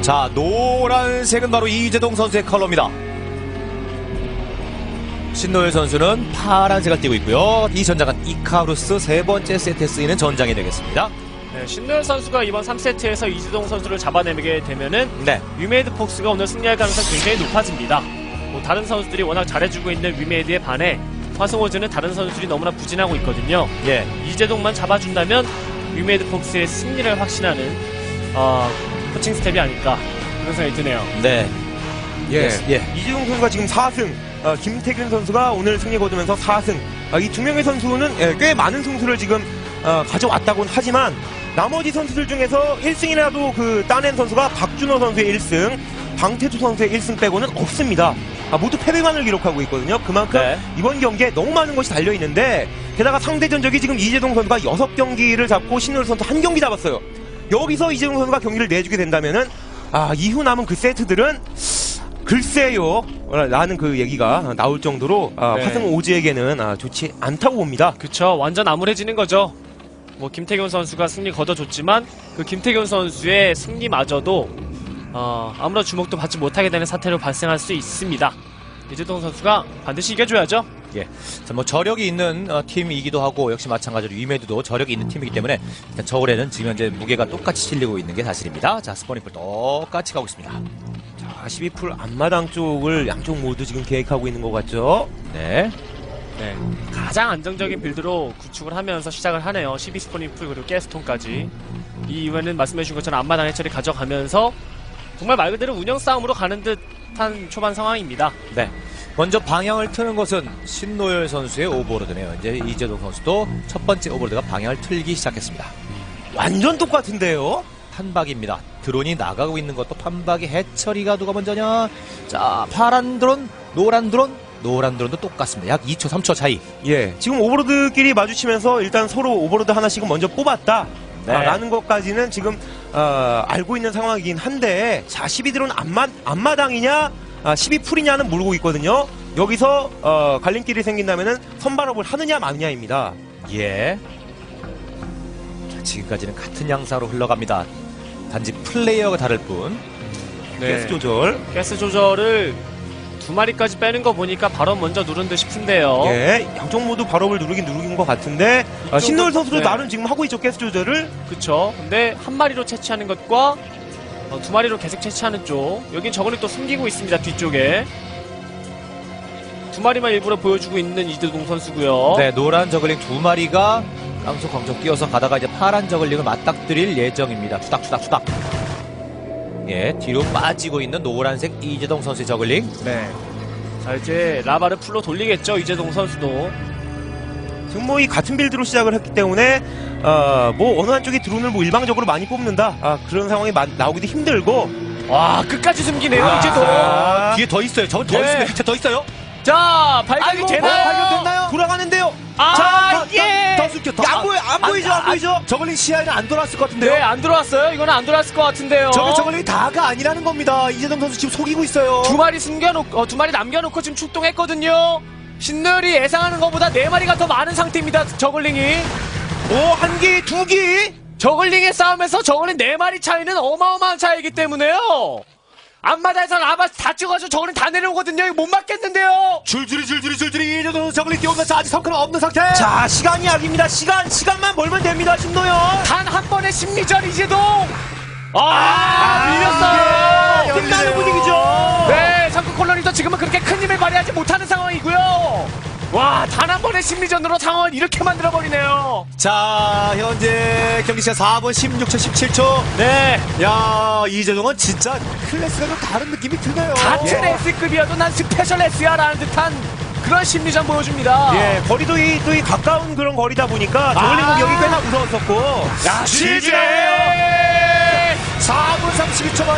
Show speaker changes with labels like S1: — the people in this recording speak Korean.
S1: 자, 노란색은 바로 이재동 선수의 컬러입니다. 신노열 선수는 파란색을 띠고 있고요. 이 전장은 이카루스 세 번째 세트에 쓰이는 전장이 되겠습니다.
S2: 네, 신노열 선수가 이번 3세트에서 이재동 선수를 잡아내게 되면은
S1: 네.
S2: 위메이드 폭스가 오늘 승리할 가능성이 굉장히 높아집니다. 뭐 다른 선수들이 워낙 잘해주고 있는 위메이드에 반해 화성호즈는 다른 선수들이 너무나 부진하고 있거든요.
S1: 예.
S2: 이재동만 잡아준다면 위메이드 폭스의 승리를 확신하는 어, 코칭 스텝이 아닐까 그런 생각이 드네요.
S1: 네.
S3: 예.
S1: 예.
S3: 이재동 선수가 지금 4승, 어, 김태균 선수가 오늘 승리 거두면서 4승. 이두 명의 선수는 예, 꽤 많은 승수를 지금 어, 가져왔다고는 하지만 나머지 선수들 중에서 1승이라도 그 따낸 선수가 박준호 선수의 1승, 방태수 선수의 1승 빼고는 없습니다. 아, 모두 패배만을 기록하고 있거든요. 그만큼
S1: 네.
S3: 이번 경기에 너무 많은 것이 달려 있는데 게다가 상대 전적이 지금 이재동 선수가 6경기를 잡고 신노일 선수 한 경기 잡았어요. 여기서 이재동 선수가 경기를 내주게 된다면은 아 이후 남은 그 세트들은 글쎄요 라는 그 얘기가 나올 정도로 아,
S2: 네.
S3: 화승 오즈에게는 아, 좋지 않다고 봅니다.
S2: 그쵸 완전 암울해지는 거죠. 뭐 김태균 선수가 승리 거둬줬지만 그 김태균 선수의 승리마저도 어, 아무런 주목도 받지 못하게 되는 사태로 발생할 수 있습니다. 이재동 선수가 반드시 이겨줘야죠.
S1: 예. 자, 뭐 저력이 있는 어, 팀이기도 하고 역시 마찬가지로 위메드도 저력이 있는 팀이기 때문에 일단 저울에는 지금 현재 무게가 똑같이 실리고 있는 게 사실입니다. 자, 스포니풀 똑같이 가고 있습니다.
S3: 자, 12풀 앞마당 쪽을 양쪽 모두 지금 계획하고 있는 것 같죠?
S1: 네.
S2: 네. 가장 안정적인 빌드로 구축을 하면서 시작을 하네요. 12 스포닝 풀 그리고 가스톤까지. 이 이후에는 말씀해주신 것처럼 앞마당 해처리 가져가면서 정말 말 그대로 운영 싸움으로 가는 듯한 초반 상황입니다.
S1: 네. 먼저 방향을 트는 것은 신노열 선수의 오버로드네요. 이제 이재동 선수도 첫 번째 오버로드가 방향을 틀기 시작했습니다.
S3: 완전 똑같은데요?
S1: 판박입니다. 드론이 나가고 있는 것도 판박이 해처리가 누가 먼저냐? 자, 파란 드론, 노란 드론, 노란 드론도 똑같습니다. 약 2초, 3초 차이.
S3: 예. 지금 오버로드끼리 마주치면서 일단 서로 오버로드 하나씩은 먼저 뽑았다.
S1: 네.
S3: 아, 라는 것까지는 지금 어, 알고 있는 상황이긴 한데 자 12드론 앞마, 앞마당이냐 아, 12풀이냐는 모르고 있거든요. 여기서 어, 갈림길이 생긴다면은 선발업을 하느냐 마느냐입니다.
S1: 예. 자, 지금까지는 같은 양상으로 흘러갑니다. 단지 플레이어가 다를 뿐.
S2: 네.
S3: 가스 조절.
S2: 가스 조절을 두 마리까지 빼는 거 보니까 바로 먼저 누른 듯 싶은데요.
S3: 예, 양쪽 모두 발업을 누르긴 누르긴 것 같은데 아, 신노일 선수도
S2: 네.
S3: 나름 지금 하고 있죠 가스 조절을.
S2: 그쵸. 근데 한 마리로 채취하는 것과 어, 두 마리로 계속 채취하는 쪽. 여긴 저거를 또 숨기고 있습니다. 뒤쪽에. 두 마리만 일부러 보여주고 있는 이재동 선수고요.
S1: 네, 노란 저글링 두 마리가 깡소 광적 뛰어서 가다가 이제 파란 저글링을 맞닥뜨릴 예정입니다. 투닥투닥 투닥. 예, 뒤로 빠지고 있는 노란색 이재동 선수의 저글링.
S2: 네. 자 이제 라바를 풀로 돌리겠죠. 이재동 선수도.
S3: 지금 뭐 이 같은 빌드로 시작을 했기 때문에 어, 뭐 어느 한쪽이 드론을 뭐 일방적으로 많이 뽑는다 아, 그런 상황이 마- 나오기도 힘들고
S2: 와 끝까지 숨기네요.
S3: 아,
S2: 이재동.
S3: 아.
S1: 뒤에 더 있어요. 저건 더
S2: 네.
S1: 있습니다. 밑에 더 있어요.
S2: 자
S1: 아이고,
S2: 되나요?
S1: 발견됐나
S3: 보이죠 안 보이죠.
S1: 저글링 시야에는 안 돌아왔을 것 같은데요.
S2: 네, 안 들어왔어요. 이거는 안 들어왔을 것 같은데요.
S1: 저게 저글링이 다가 아니라는 겁니다. 이재동 선수 지금 속이고 있어요.
S2: 두 마리 숨겨놓고, 어, 두 마리 남겨놓고 지금 출동했거든요. 신늘이 예상하는 것보다 네 마리가 더 많은 상태입니다. 저글링이.
S3: 오한 개, 두 개.
S2: 저글링의 싸움에서 저글링 네 마리 차이는 어마어마한 차이기 때문에요. 앞마다에서 라바스 다 찍어서 저글링 다 내려오거든요. 이거 못 맞겠는데요.
S1: 줄줄이 줄줄이 줄 선수 저글링 뛰어오면서 아직 성과가 없는 상태.
S3: 자 시간이 약입니다. 시간 시간만 벌면 됩니다. 신노연.
S2: 단한 번의 심리전 이재동. 아, 밀렸어요.
S3: 예, 끝나는 분위기죠.
S2: 네, 상크 콜로니도 지금은 그렇게 큰 힘을 발휘하지 못하는 상황이고요. 와, 단 한 번의 심리전으로 상황을 이렇게 만들어 버리네요.
S1: 자, 현재 경기 시간 4분 16초 17초.
S2: 네,
S1: 야, 이재동은 진짜 클래스가 좀 다른 느낌이 드네요.
S2: 같은
S1: 예.
S2: S급이어도 난 스페셜 S야라는 듯한 그런 심리전 보여줍니다.
S3: 예, 거리도 이, 또이 가까운 그런 거리다 보니까 저글링
S2: 아.
S3: 공격이 꽤나 무서웠었고.
S1: 야,
S2: 지제!
S1: 4분 32초 만에